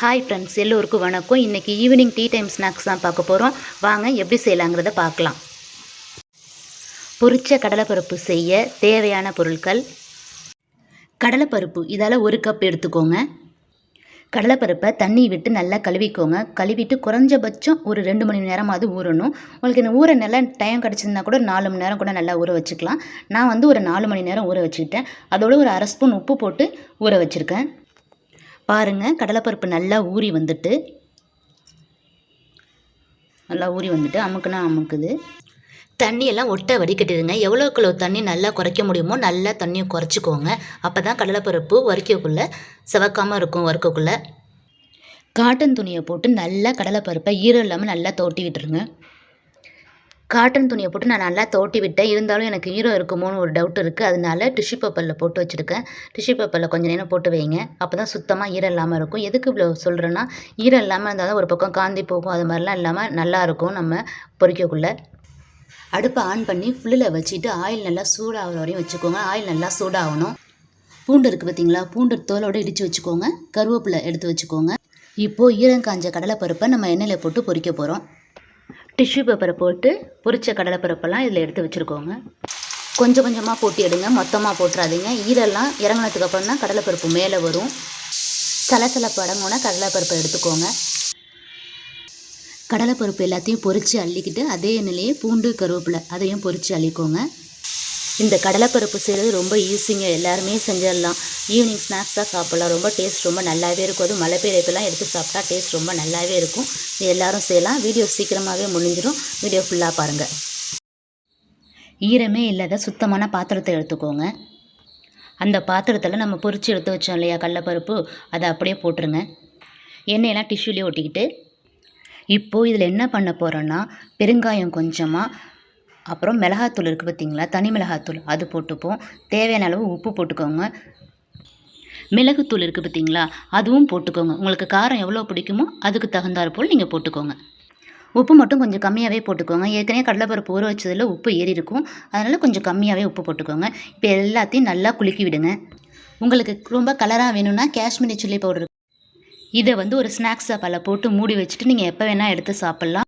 Hi friends எல்லோருக்கும் வணக்கம். இன்றைக்கி ஈவினிங் டீ டைம் ஸ்நாக்ஸ் தான் பார்க்க போகிறோம் வாங்க எப்படி செய்யலாங்கிறத பார்க்கலாம். பொரிச்ச கடலைப்பருப்பு செய்ய தேவையான பொருட்கள். கடலைப்பருப்பு இதால் ஒரு கப் எடுத்துக்கோங்க. கடலைப்பருப்பை தண்ணி விட்டு நல்லா கழுவிக்கோங்க. கழுவிட்டு குறைஞ்சபட்சம் ஒரு ரெண்டு மணி நேரமாவது ஊறணும். உங்களுக்கு இந்த ஊற நல்லா டைம் கிடச்சிருந்தா கூட நாலு மணி நேரம் கூட நல்லா ஊற வச்சுக்கலாம். நான் வந்து ஒரு நாலு மணி நேரம் ஊற வச்சுக்கிட்டேன். அதோட ஒரு அரை ஸ்பூன் உப்பு போட்டு ஊற வச்சுருக்கேன். பாருங்கள் கடலைப்பருப்பு நல்லா ஊறி வந்துட்டு நல்லா ஊறி வந்துட்டு அமுக்குனா அமுக்குது. தண்ணியெல்லாம் ஒட்ட வடிகட்டிடுங்க. எவ்வளோ கிலோ தண்ணி நல்லா குறைக்க முடியுமோ நல்லா தண்ணியை குறைச்சிக்கோங்க. அப்போ தான் கடலைப்பருப்பு வறுக்கக்குள்ளே செவக்காமல் இருக்கும் வறுக்கக்குள்ளே. காட்டன் துணியை போட்டு நல்லா கடலைப்பருப்பை ஈரம் இல்லாமல் நல்லா தோட்டி விட்டுருங்க காட்டன் துணியை போட்டு நான் நல்லா தோட்டி விட்டேன். இருந்தாலும் எனக்கு ஈரம் இருக்குமோன்னு ஒரு டவுட் இருக்குது அதனால டிஷ்யூ பேப்பரில் போட்டு வச்சுருக்கேன். டிஷ்யூ பேப்பரில் கொஞ்சம் நேரம் போட்டு வைங்க. அப்போ தான் சுத்தமாக ஈரம் இல்லாமல் இருக்கும். எதுக்கு இவ்வளோ சொல்கிறேன்னா ஈரம் இல்லாமல் இருந்தால் தான் ஒரு பக்கம் காந்தி போகும். அது மாதிரிலாம் இல்லாமல் நல்லாயிருக்கும் நம்ம பொறிக்கக்குள்ளே. அடுப்பை ஆன் பண்ணி ஃபுல்லில் வச்சுட்டு ஆயில் நல்லா சூடாகிற வரையும் வச்சுக்கோங்க. ஆயில் நல்லா சூடாகணும். பூண்டு இருக்குது பார்த்தீங்களா பூண்டு தோலோடு இடித்து வச்சுக்கோங்க. கருவேப்பிலை எடுத்து வச்சுக்கோங்க. இப்போது ஈரம் காஞ்ச கடலை கடலைப்பருப்பை நம்ம எண்ணெயில் போட்டு பொரிக்க போகிறோம் டிஷ்யூ பேப்பரை போட்டு பொரிச்ச கடலைப்பருப்பெல்லாம் இதில் எடுத்து வச்சுருக்கோங்க. கொஞ்சம் கொஞ்சமாக போட்டு எடுங்க. மொத்தமாக போட்டுறாதீங்க. ஈரெல்லாம் இறங்கினதுக்கு அப்புறம் தான் கடலைப்பருப்பு மேலே வரும். சலசலப்பு அடங்குனா கடலைப்பருப்பை எடுத்துக்கோங்க. கடலைப்பருப்பு எல்லாத்தையும் பொறித்து அள்ளிக்கிட்டு அதே எண்ணெயிலேயே பூண்டு கருவேப்பிலை அதையும் பொறித்து அள்ளிக்கோங்க. இந்த கடலைப்பருப்பு செய்கிறது ரொம்ப ஈஸிங்க எல்லாருமே செஞ்சிடலாம் ஈவினிங் ஸ்நாக்ஸாக சாப்பிட்லாம். ரொம்ப டேஸ்ட் ரொம்ப நல்லாவே இருக்கும். அது மழை பெய்யப்பெல்லாம் எடுத்து சாப்பிட்டா டேஸ்ட் ரொம்ப நல்லாவே இருக்கும். இது எல்லாரும் செய்யலாம். வீடியோ சீக்கிரமாகவே முடிஞ்சிடும் வீடியோ ஃபுல்லாக பாருங்கள் ஈரமே இல்லாத சுத்தமான பாத்திரத்தை எடுத்துக்கோங்க. அந்த பாத்திரத்தில் நம்ம பொரித்து எடுத்து வச்சோம் இல்லையா கடலைப்பருப்பு? அதை அப்படியே போட்டுருங்க. எண்ணெயெல்லாம் டிஷ்யூலேயே ஒட்டிக்கிட்டு. இப்போது இதில் என்ன பண்ண போகிறோன்னா பெருங்காயம் கொஞ்சமாக அப்புறம் மிளகாத்தூள் இருக்குது பார்த்தீங்களா? தனி மிளகாத்தூள் அது போட்டுப்போம். தேவையான அளவு உப்பு போட்டுக்கோங்க. மிளகுத்தூள் இருக்குது பார்த்தீங்களா? அதுவும் போட்டுக்கோங்க. உங்களுக்கு காரம் எவ்வளோ பிடிக்குமோ அதுக்கு தகுந்தாற் போல் நீங்கள் போட்டுக்கோங்க. உப்பு மட்டும் கொஞ்சம் கம்மியாகவே போட்டுக்கோங்க. ஏற்கனவே கடலைப்பருப்பு ஊற வச்சதில் உப்பு ஏறி இருக்கும். அதனால் கொஞ்சம் கம்மியாகவே உப்பு போட்டுக்கோங்க. இப்போ எல்லாத்தையும் நல்லா குலுக்கி விடுங்க. உங்களுக்கு ரொம்ப கலராக வேணும்னா காஷ்மீரி சில்லி பவுடர் இதை வந்து ஒரு ஸ்நாக்ஸ் டப்பாவில் போட்டு மூடி வச்சுட்டு நீங்கள் எப்போ வேணால் எடுத்து சாப்பிட்லாம்.